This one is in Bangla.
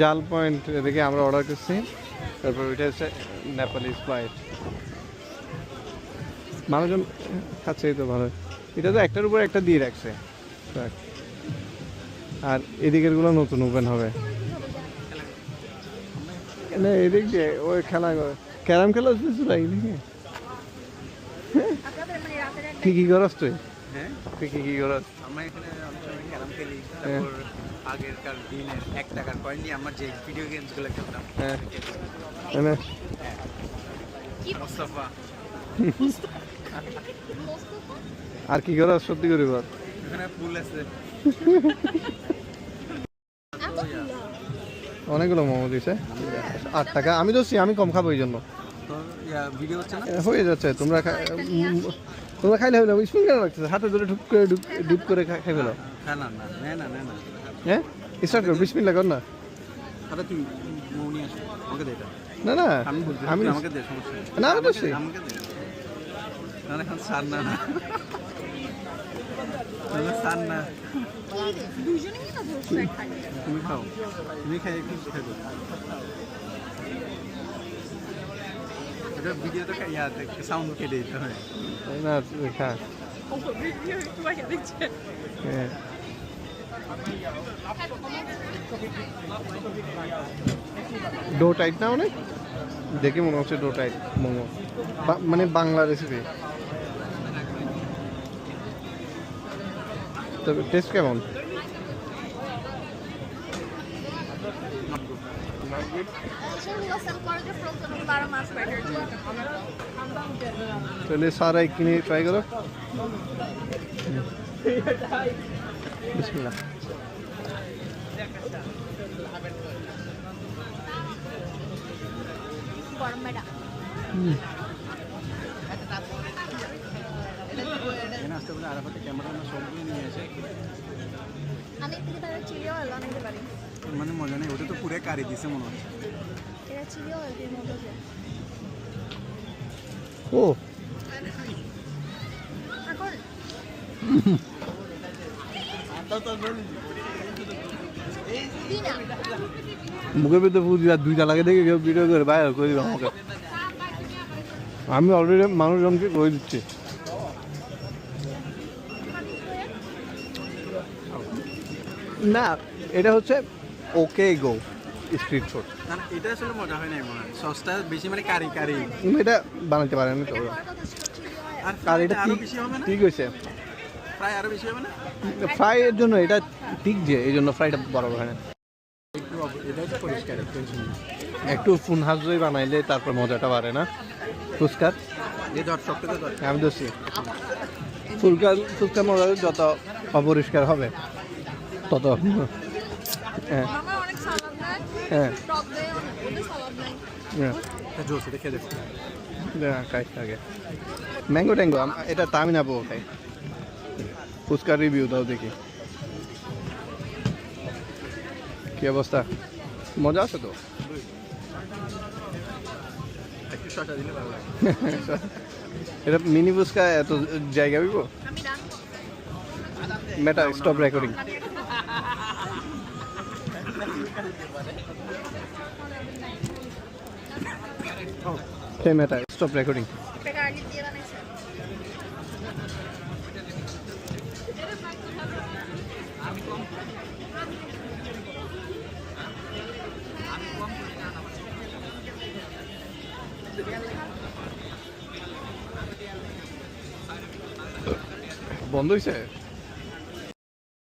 জাল পয়েন্ট দেখে আমরা অর্ডার করছি। তারপর ওইটা হচ্ছে নেপালি স্প্রাইট মানুষজন খাচ্ছে তো ভালো। এটা তো একটার উপর একটা দিয়ে রাখছে। আর এদিকেরগুলো নতুন ওপেন হবে। না এদিক দিয়ে ওই খেলা ক্যারাম খেলা হচ্ছে ভাই এদিকে কি কি করস তুই। হ্যাঁ। তুই কি কি করস আমরা এখানে অনেক সময় ক্যারাম খেলি হ্যাঁ। তারপর আগেরকার দিনের এক টাকার কয়েন নিয়ে আমরা যে ভিডিও গেমসগুলো খেলতাম হ্যাঁ। মোস্তফা। আর কি করস সত্যি করি বল। এখানে পুল আছে। অনেকগুলো মোমো দিছে। আট টাকা। আমি তো আমি কম খাব এই জন্য ভিডিও হচ্ছে না? হয়ে যাচ্ছে। তোমরা তোমরা খাইলে হইলে স্পুন কেন রাখতেছে হাতে ধরে ঢুক করে ডিপ করে খাই ফেলো। হ্যাঁ? স্টার্ট করো বিশ মিনিট কর না। না না আমি। না, খাই তুমি খাও। তুমি খাই একটু খাই দাও এটা ভিডিওতে ইয়াতে সাউন্ড কেটে দিতে হয় না খা ভিডিও একটু আগে দেখছে হ্যাঁ। ডো টাইট না অনেক দেখে মনে হচ্ছে ডো টাইট মোমো মানে বাংলা রেসিপি তবে টেস্ট কেমন তাহলে সারা কিনে ট্রাই করো বিসমিল্লাহ ক্যামেরা সবগুলো নিয়ে অনেক থেকে তারা চিলি অয়েল অনেকতে পারি মানে মজা নেই ওটা তো পুরো কারি দিছে মনে হচ্ছে। চিলি দিয়ে ও। এখন মুখের ভিতরে বুঝি আর দুইটা লাগে দেখে কেউ ভিডিও করে বাইরে করে দিবে আমাকে। আমি অলরেডি মানুষজনকে করে দিচ্ছি। না এটা হচ্ছে ওকে গো স্ট্রিট ফুড এটা আসলে মজা হয় মনে হয়। সসটা বেশি মানে কারি কারি। এটা বানাতে পারেন তো আর আরও ঠিক বেশি হবে না? ঠিক হয়েছে। প্রায় আরও বেশি হবে না? ফ্রাইয়ের জন্য এটা ঠিক যে এই জন্য ফ্রাইটা বড় হয় না। একটু অব- এটা হচ্ছে পরিষ্কার টেনশন নেই একটু ফুন হাজুই বানাইলে তারপর মজাটা বাড়ে না। ফুচকার আমি দোষী। ফুলকা ফুচকার মজা যত অপরিষ্কার হবে তত হ্যাঁ। হ্যাঁ। হ্যাঁ। ম্যাঙ্গো ট্যাঙ্গো এটা তামি না বউ খাই। ফুচকার রিভিউ দাও দেখি। কি অবস্থা? মজা আছে তো? এটা মিনি ফুচকা এত জায়গা Vivo Meta stop recording Meta stop recording বন্ধ হয়েছে